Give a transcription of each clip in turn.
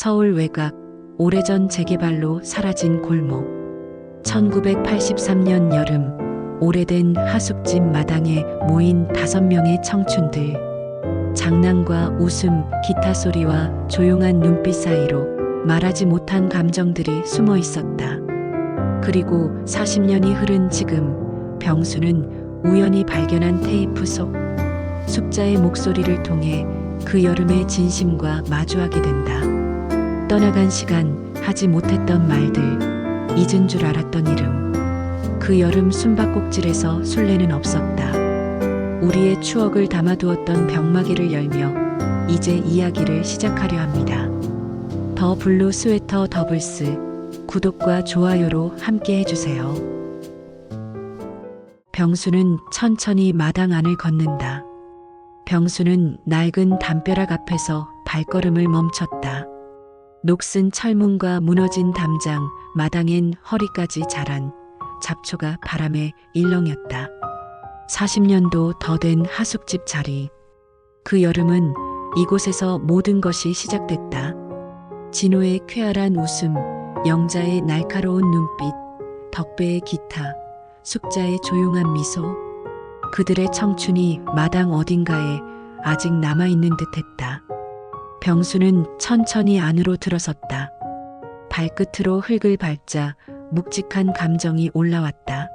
서울 외곽 오래전 재개발로 사라진 골목 1983년 여름 오래된 하숙집 마당에 모인 다섯 명의 청춘들 장난과 웃음, 기타 소리와 조용한 눈빛 사이로 말하지 못한 감정들이 숨어 있었다. 그리고 40년이 흐른 지금 병수는 우연히 발견한 테이프 속 숙자의 목소리를 통해 그 여름의 진심과 마주하게 된다. 떠나간 시간, 하지 못했던 말들, 잊은 줄 알았던 이름. 그 여름 숨바꼭질에서 술래는 없었다. 우리의 추억을 담아두었던 병마개를 열며 이제 이야기를 시작하려 합니다. 더 블루 스웨터 더블스 구독과 좋아요로 함께 해주세요. 병수는 천천히 마당 안을 걷는다. 병수는 낡은 담벼락 앞에서 발걸음을 멈췄다. 녹슨 철문과 무너진 담장, 마당엔 허리까지 자란 잡초가 바람에 일렁였다. 40년도 더 된 하숙집 자리. 그 여름은 이곳에서 모든 것이 시작됐다. 진호의 쾌활한 웃음, 영자의 날카로운 눈빛, 덕배의 기타, 숙자의 조용한 미소. 그들의 청춘이 마당 어딘가에 아직 남아있는 듯 했다. 병수는 천천히 안으로 들어섰다. 발끝으로 흙을 밟자 묵직한 감정이 올라왔다.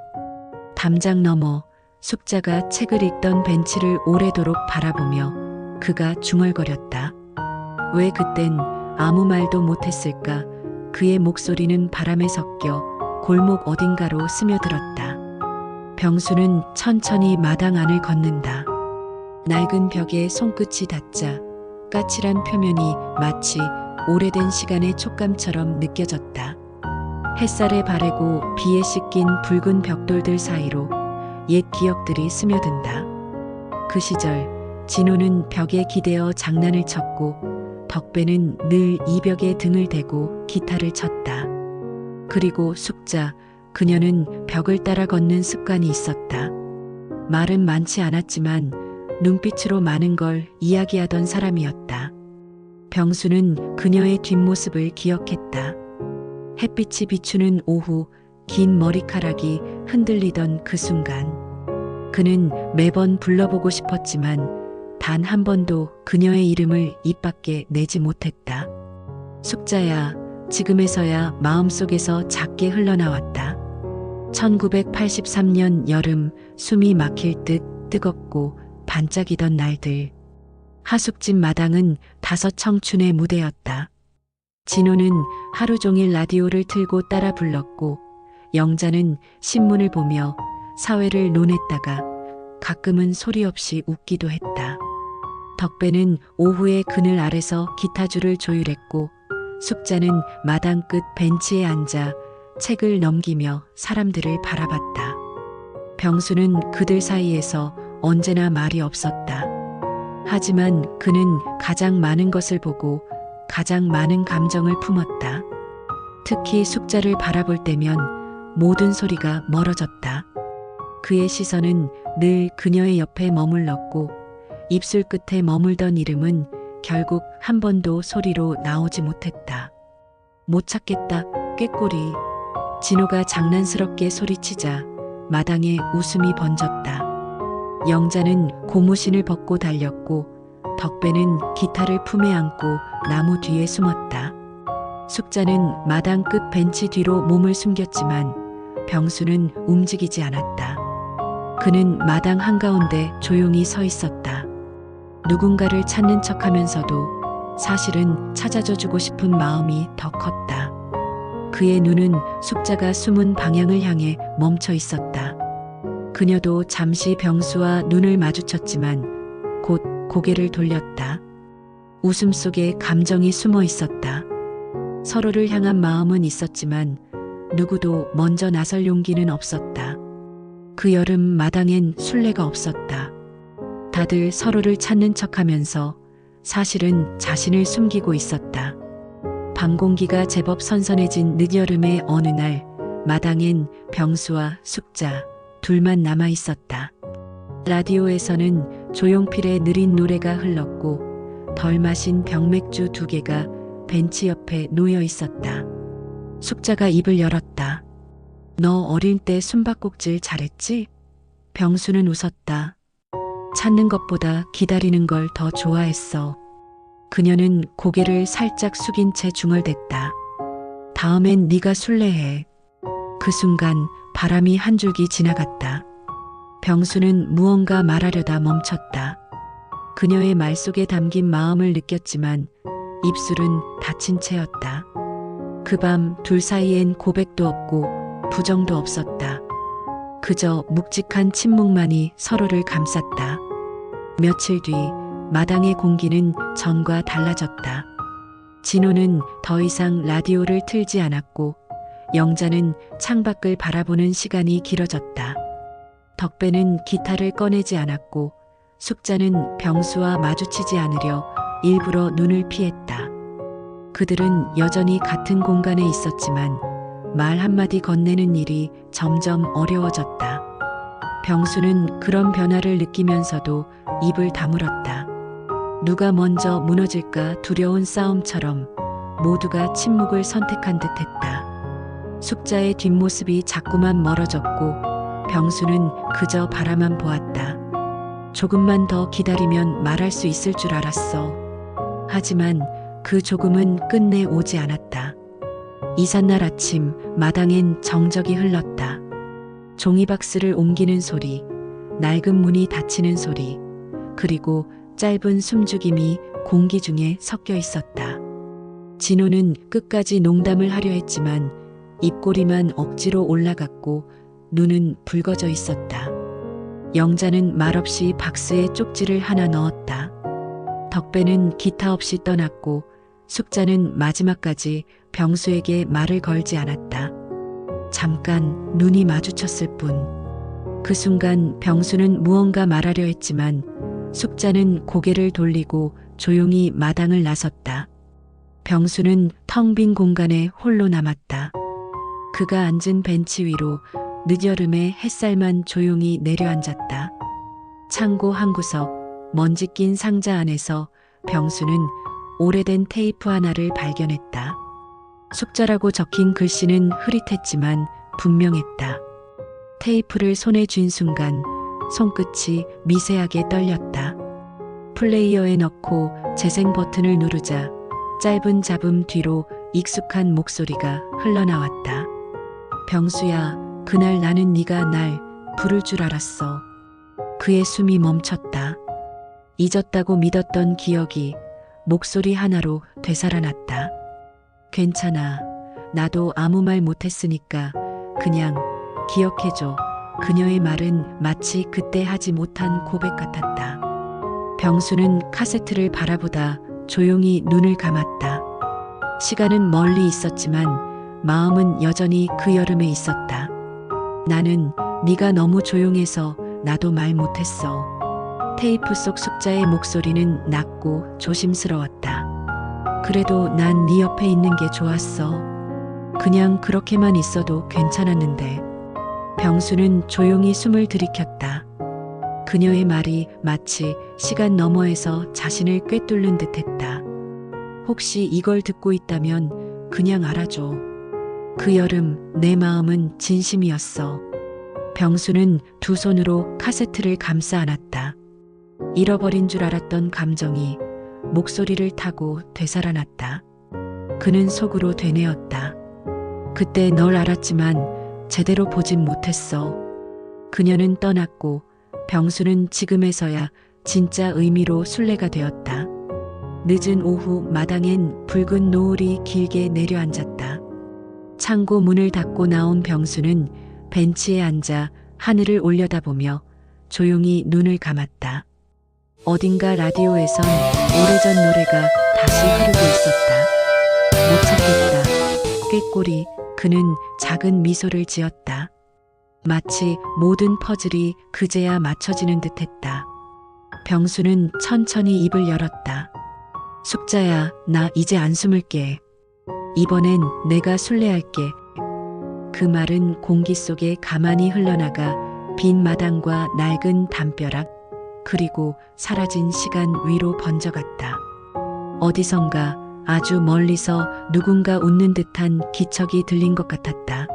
담장 너머 숙자가 책을 읽던 벤치를 오래도록 바라보며 그가 중얼거렸다. 왜 그땐 아무 말도 못했을까? 그의 목소리는 바람에 섞여 골목 어딘가로 스며들었다. 병수는 천천히 마당 안을 걷는다. 낡은 벽에 손끝이 닿자 까칠한 표면이 마치 오래된 시간의 촉감처럼 느껴졌다. 햇살에 바래고 비에 씻긴 붉은 벽돌들 사이로 옛 기억들이 스며든다. 그 시절 진호는 벽에 기대어 장난을 쳤고 덕배는 늘 이 벽에 등을 대고 기타를 쳤다. 그리고 숙자 그녀는 벽을 따라 걷는 습관이 있었다. 말은 많지 않았지만 눈빛으로 많은 걸 이야기하던 사람이었다. 병수는 그녀의 뒷모습을 기억했다. 햇빛이 비추는 오후 긴 머리카락이 흔들리던 그 순간. 그는 매번 불러보고 싶었지만 단 한 번도 그녀의 이름을 입 밖에 내지 못했다. 숙자야, 지금에서야 마음속에서 작게 흘러나왔다. 1983년 여름 숨이 막힐 듯 뜨겁고 반짝이던 날들. 하숙집 마당은 다섯 청춘의 무대였다. 진호는 하루 종일 라디오를 틀고 따라 불렀고, 영자는 신문을 보며 사회를 논했다가 가끔은 소리 없이 웃기도 했다. 덕배는 오후에 그늘 아래서 기타줄을 조율했고, 숙자는 마당 끝 벤치에 앉아 책을 넘기며 사람들을 바라봤다. 병수는 그들 사이에서 언제나 말이 없었다. 하지만 그는 가장 많은 것을 보고 가장 많은 감정을 품었다. 특히 숙자를 바라볼 때면 모든 소리가 멀어졌다. 그의 시선은 늘 그녀의 옆에 머물렀고 입술 끝에 머물던 이름은 결국 한 번도 소리로 나오지 못했다. 못 찾겠다, 꾀꼬리. 진호가 장난스럽게 소리치자 마당에 웃음이 번졌다. 영자는 고무신을 벗고 달렸고 덕배는 기타를 품에 안고 나무 뒤에 숨었다. 숙자는 마당 끝 벤치 뒤로 몸을 숨겼지만 병수는 움직이지 않았다. 그는 마당 한가운데 조용히 서 있었다. 누군가를 찾는 척 하면서도 사실은 찾아줘 주고 싶은 마음이 더 컸다. 그의 눈은 숙자가 숨은 방향을 향해 멈춰 있었다. 그녀도 잠시 병수와 눈을 마주쳤지만 곧 고개를 돌렸다. 웃음 속에 감정이 숨어 있었다. 서로를 향한 마음은 있었지만 누구도 먼저 나설 용기는 없었다. 그 여름 마당엔 술래가 없었다. 다들 서로를 찾는 척 하면서 사실은 자신을 숨기고 있었다. 밤 공기가 제법 선선해진 늦여름의 어느 날 마당엔 병수와 숙자 둘만 남아 있었다. 라디오에서는 조용필의 느린 노래가 흘렀고 덜 마신 병맥주 두 개가 벤치 옆에 놓여 있었다. 숙자가 입을 열었다. 너 어릴 때 숨바꼭질 잘했지? 병수는 웃었다. 찾는 것보다 기다리는 걸 더 좋아했어. 그녀는 고개를 살짝 숙인 채 중얼댔다. 다음엔 네가 술래해. 그 순간 바람이 한 줄기 지나갔다. 병수는 무언가 말하려다 멈췄다. 그녀의 말 속에 담긴 마음을 느꼈지만 입술은 닫힌 채였다. 그 밤 둘 사이엔 고백도 없고 부정도 없었다. 그저 묵직한 침묵만이 서로를 감쌌다. 며칠 뒤 마당의 공기는 전과 달라졌다. 진호는 더 이상 라디오를 틀지 않았고 영자는 창밖을 바라보는 시간이 길어졌다. 덕배는 기타를 꺼내지 않았고 숙자는 병수와 마주치지 않으려 일부러 눈을 피했다. 그들은 여전히 같은 공간에 있었지만 말 한마디 건네는 일이 점점 어려워졌다. 병수는 그런 변화를 느끼면서도 입을 다물었다. 누가 먼저 무너질까 두려운 싸움처럼 모두가 침묵을 선택한 듯 했다. 숙자의 뒷모습이 자꾸만 멀어졌고 병수는 그저 바라만 보았다. 조금만 더 기다리면 말할 수 있을 줄 알았어. 하지만 그 조금은 끝내 오지 않았다. 이삿날 아침 마당엔 정적이 흘렀다. 종이박스를 옮기는 소리, 낡은 문이 닫히는 소리, 그리고 짧은 숨죽임이 공기 중에 섞여 있었다. 진호는 끝까지 농담을 하려 했지만 입꼬리만 억지로 올라갔고 눈은 붉어져 있었다. 영자는 말없이 박스에 쪽지를 하나 넣었다. 덕배는 기타 없이 떠났고 숙자는 마지막까지 병수에게 말을 걸지 않았다. 잠깐 눈이 마주쳤을 뿐. 그 순간 병수는 무언가 말하려 했지만 숙자는 고개를 돌리고 조용히 마당을 나섰다. 병수는 텅 빈 공간에 홀로 남았다. 그가 앉은 벤치 위로 늦여름의 햇살만 조용히 내려앉았다. 창고 한 구석, 먼지 낀 상자 안에서 병수는 오래된 테이프 하나를 발견했다. 숙자라고 적힌 글씨는 흐릿했지만 분명했다. 테이프를 손에 쥔 순간 손끝이 미세하게 떨렸다. 플레이어에 넣고 재생 버튼을 누르자 짧은 잡음 뒤로 익숙한 목소리가 흘러나왔다. 병수야, 그날 나는 네가 날 부를 줄 알았어. 그의 숨이 멈췄다. 잊었다고 믿었던 기억이 목소리 하나로 되살아났다. 괜찮아. 나도 아무 말 못했으니까 그냥 기억해줘. 그녀의 말은 마치 그때 하지 못한 고백 같았다. 병수는 카세트를 바라보다 조용히 눈을 감았다. 시간은 멀리 있었지만 마음은 여전히 그 여름에 있었다. 나는 네가 너무 조용해서 나도 말 못했어. 테이프 속 숙자의 목소리는 낮고 조심스러웠다. 그래도 난 네 옆에 있는 게 좋았어. 그냥 그렇게만 있어도 괜찮았는데. 병수는 조용히 숨을 들이켰다. 그녀의 말이 마치 시간 너머에서 자신을 꿰뚫는 듯 했다. 혹시 이걸 듣고 있다면 그냥 알아줘. 그 여름 내 마음은 진심이었어. 병수는 두 손으로 카세트를 감싸 안았다. 잃어버린 줄 알았던 감정이 목소리를 타고 되살아났다. 그는 속으로 되뇌었다. 그때 널 알았지만 제대로 보진 못했어. 그녀는 떠났고 병수는 지금에서야 진짜 의미로 순례가 되었다. 늦은 오후 마당엔 붉은 노을이 길게 내려앉았다. 창고 문을 닫고 나온 병수는 벤치에 앉아 하늘을 올려다보며 조용히 눈을 감았다. 어딘가 라디오에선 오래전 노래가 다시 흐르고 있었다. 못 찾겠다. 꾀꼬리 그는 작은 미소를 지었다. 마치 모든 퍼즐이 그제야 맞춰지는 듯 했다. 병수는 천천히 입을 열었다. 숙자야, 나 이제 안 숨을게. 이번엔 내가 순례할게. 그 말은 공기 속에 가만히 흘러나가 빈 마당과 낡은 담벼락, 그리고 사라진 시간 위로 번져갔다. 어디선가 아주 멀리서 누군가 웃는 듯한 기척이 들린 것 같았다.